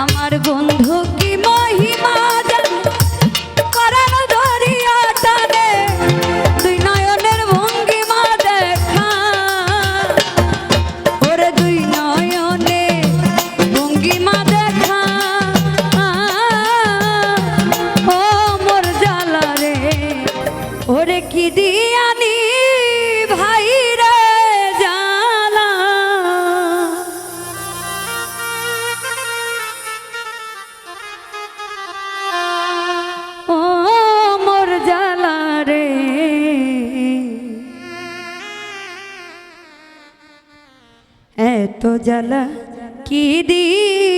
আমার বন্ধু জ্বালা কি দিয়ালি